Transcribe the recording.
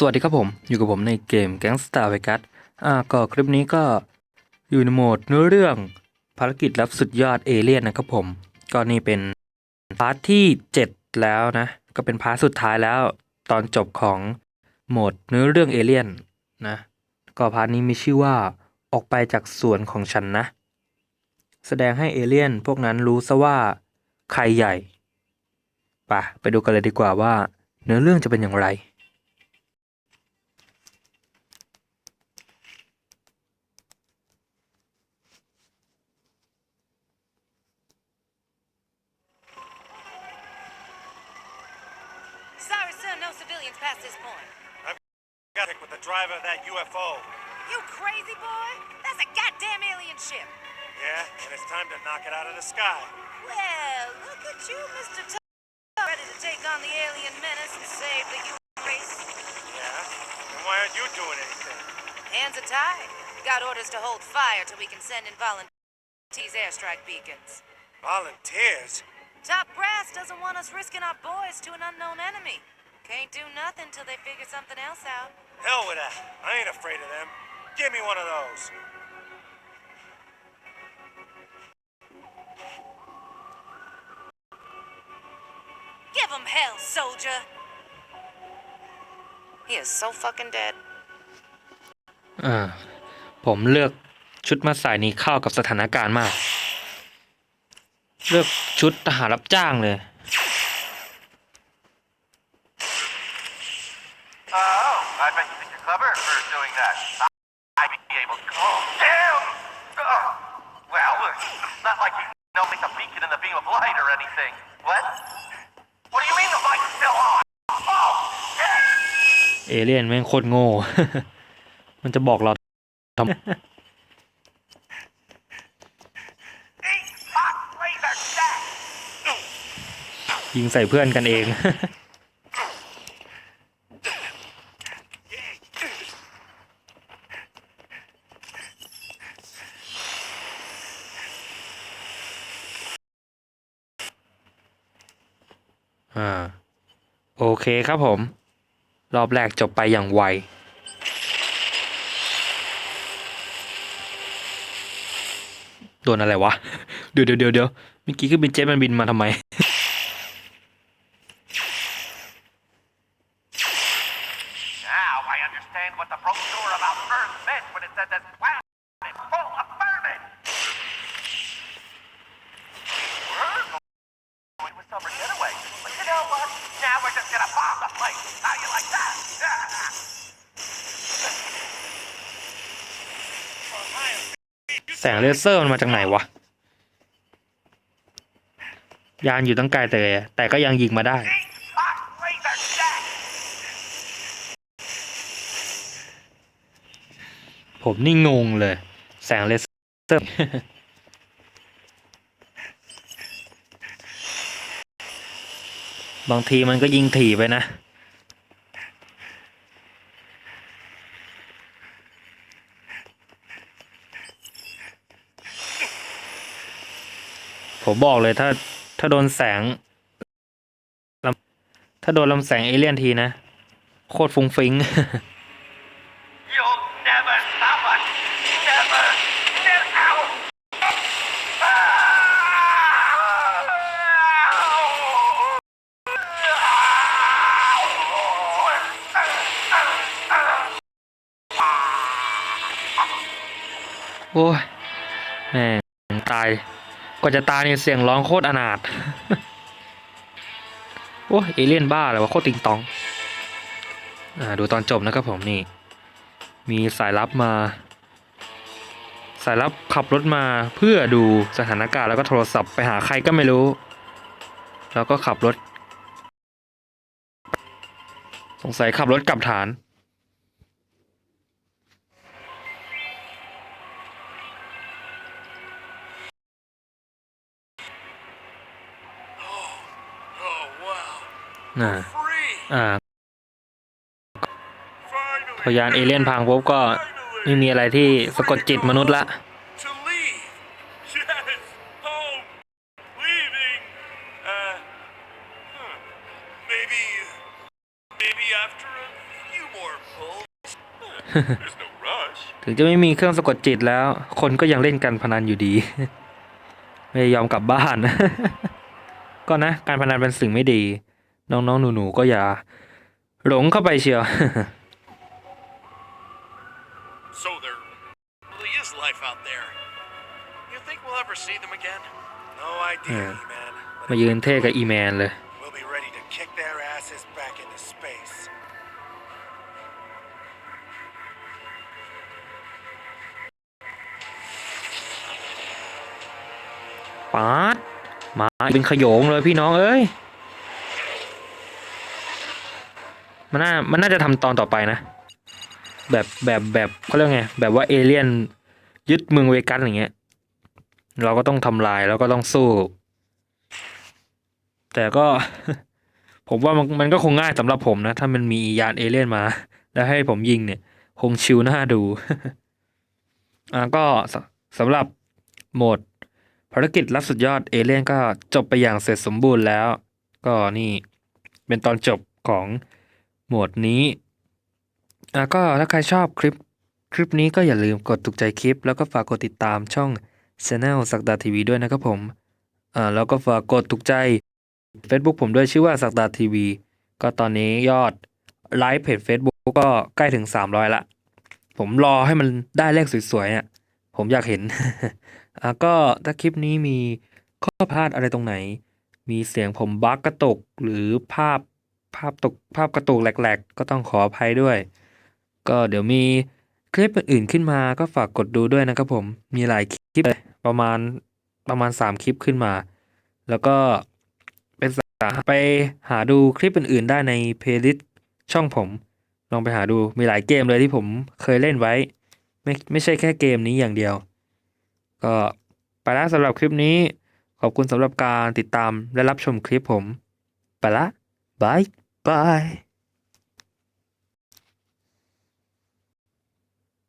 สวัสดีครับผม อยู่กับผมในเกม Gangsta Vegas อ่าก็คลิปนี้ก็อยู่ในโหมดเนื้อเรื่องภารกิจลับสุดยอดเอเลี่ยนนะครับผม ก็นี่เป็นพาร์ทที่ 7 แล้วนะ ก็เป็นพาร์ทสุดท้ายแล้ว ตอนจบของโหมดเนื้อเรื่องเอเลี่ยนนะ ก็พาร์ทนี้มีชื่อว่าออกไปจากสวนของฉันนะ แสดงให้เอเลี่ยนพวกนั้นรู้ซะว่าใครใหญ่ปะไปดูกันเลยดีกว่าว่า เนื้อเรื่องจะเป็นอย่างไร no civilians past this point. I've got it with the driver of that UFO. You crazy boy? That's a goddamn alien ship. Yeah, and it's time to knock it out of the sky. Well, look at you, Mr. T- ready to take on the alien menace and save the human race. Yeah? And why aren't you doing anything? Hands are tied. Got orders to hold fire till we can send in volunteers airstrike beacons. Volunteers? Top brass doesn't want us risking our boys to an unknown enemy. Can't do nothing till they figure something else out. Hell with that. I ain't afraid of them. Give me one of those. Give 'em hell, soldier. He is so fucking dead. อ่า ผมเลือกชุดมาใส่นี้เข้ากับสถานการณ์มาก เลือกชุดทหารรับจ้างเลย Oh, I bet you think you're clever for doing that. I'd be able to. Oh, damn! Oh, well, it's not like you know it's a beacon in the beam of light or anything. What? What do you mean the light's still on? Oh, shit! เอเลี่ยนแม่งโคตรโง่ มันจะบอกเราทำ Eat hot laser jack! ยิงใส่เพื่อนกันเอง อ่า โอเคครับผม รอบแรกจบไปอย่างไวโดนอะไรวะ เดี๋ยวเดี๋ยวเดี๋ยวเมื่อกี้คือเป็นเจ็ตมันบินมาทำไม Now I understand what the brochure about Earth meant when it said this planet is full of vermin. We're going with summer getaway, but you know what? Now we're just gonna bomb the place. How you like that? แสงเลเซอร์มันมาจากไหนวะ ยานอยู่ตั้งไกลแต่แต่ก็ยังยิงมาได้ Eat hot laser jack! ผมนี่งงเลย แสงเลเซอร์ บางทีมันก็ยิงถี่ไปนะ ผมบอกเลยถ้าถ้าโดนแสง ถ้าโดนลำแสงเอเลี่ยนทีนะ โคตรฟุ้งฟิ้ง อ้ยแม่ตายกว่าจะตายเนี่ยเสียงร้องโคตรอนาถโอ้ยเอเลี่ยนบ้าเลยวะโคตรติงตอง อ่าดูตอนจบนะครับผมนี่ มีสายลับมา สายลับขับรถมาเพื่อดูสถานการณ์แล้วก็โทรศัพท์ไปหาใครก็ไม่รู้ แล้วก็ขับรถ สงสัยขับรถกลับฐาน อ่า Free! อ่าพ Finally! อยานเอเลี่ยนพังปุ๊บก็ไม่มีอะไรที่สะกดจิตมนุษย์ละ To leave! Yes! Home! Leaving! Uh. Huh. Maybe. Maybe after a few more pulls. There's no rush. ถึงจะไม่มีเครื่องสะกดจิตแล้ว คนก็ยังเล่นการพนันอยู่ดี ไม่ยอมกลับบ้าน ก็นะ การพนันเป็นสิ่งไม่ดี น้องๆหนูๆก็อย่า หลงเข้าไปเชียว So there really is life out there. You think we'll ever see them again? No idea, Yeah. man. มายืนเท่กับอีแมนเลย We'll be ready to kick their asses back into space. ปาดมาเป็นขโยงเลยพี่น้องเอ้ย มันน่ามันน่าจะทำตอนต่อไปนะ แบบแบบแบบเขาเรียกไงแบบว่าเอเลี่ยนยึดเมืองเวกัสอย่างเงี้ย เราก็ต้องทำลายแล้วก็ต้องสู้ แต่ก็ ผมว่ามันมันก็คงง่ายสำหรับผมนะ ถ้ามันมียานเอเลี่ยนมา แล้วให้ผมยิงเนี่ย คงชิวน่าดูอ่าก็สสำหรับโหมดภารกิจรับสุดยอดเอเลี่ยนก็จบไปอย่างเสร็จสมบูรณ์แล้ว ก็นี่เป็นตอนจบของ โหมดนี้อะก็ถ้าใครชอบคลิปคลิปนี้ก็อย่าลืมกดถูกใจคลิป แล้วก็ฝากกดติดตามช่อง Channel สักดาทีวีด้วยนะครับผมอ่าแล้วก็ฝากกดถูกใจ Facebook ผมด้วยชื่อว่าสักดาทีวีก็ตอนนี้ยอดไลฟ์เพจ Facebook ก็ใกล้ถึง 300 ละ ผมรอให้มันได้เลขสวยๆอะผมอยากเห็นอะก็ถ้าคลิปนี้มีข้อพลาดอะไรตรงไหน มีเสียงผมบั๊กกระตกหรือภาพ ภาพตกภาพกระตุกแหลกๆ ก็ต้องขออภัยด้วย ก็เดี๋ยวมีคลิปอื่นๆขึ้นมาก็ฝากกดดูด้วยนะครับผมมีหลายคลิปเลยประมาณประมาณ 3 คลิปขึ้นมา แล้วก็เป็นสาไปหาดูคลิปอื่นๆ ได้ในเพลย์ลิสต์ช่องผม ลองไปหาดูมีหลายเกมเลยที่ผมเคยเล่นไว้ ไม่ไม่ใช่แค่เกมนี้อย่างเดียว ก็ไปละสำหรับคลิปนี้ ขอบคุณสำหรับการติดตามและรับชมคลิปผม ไปละบาย บาย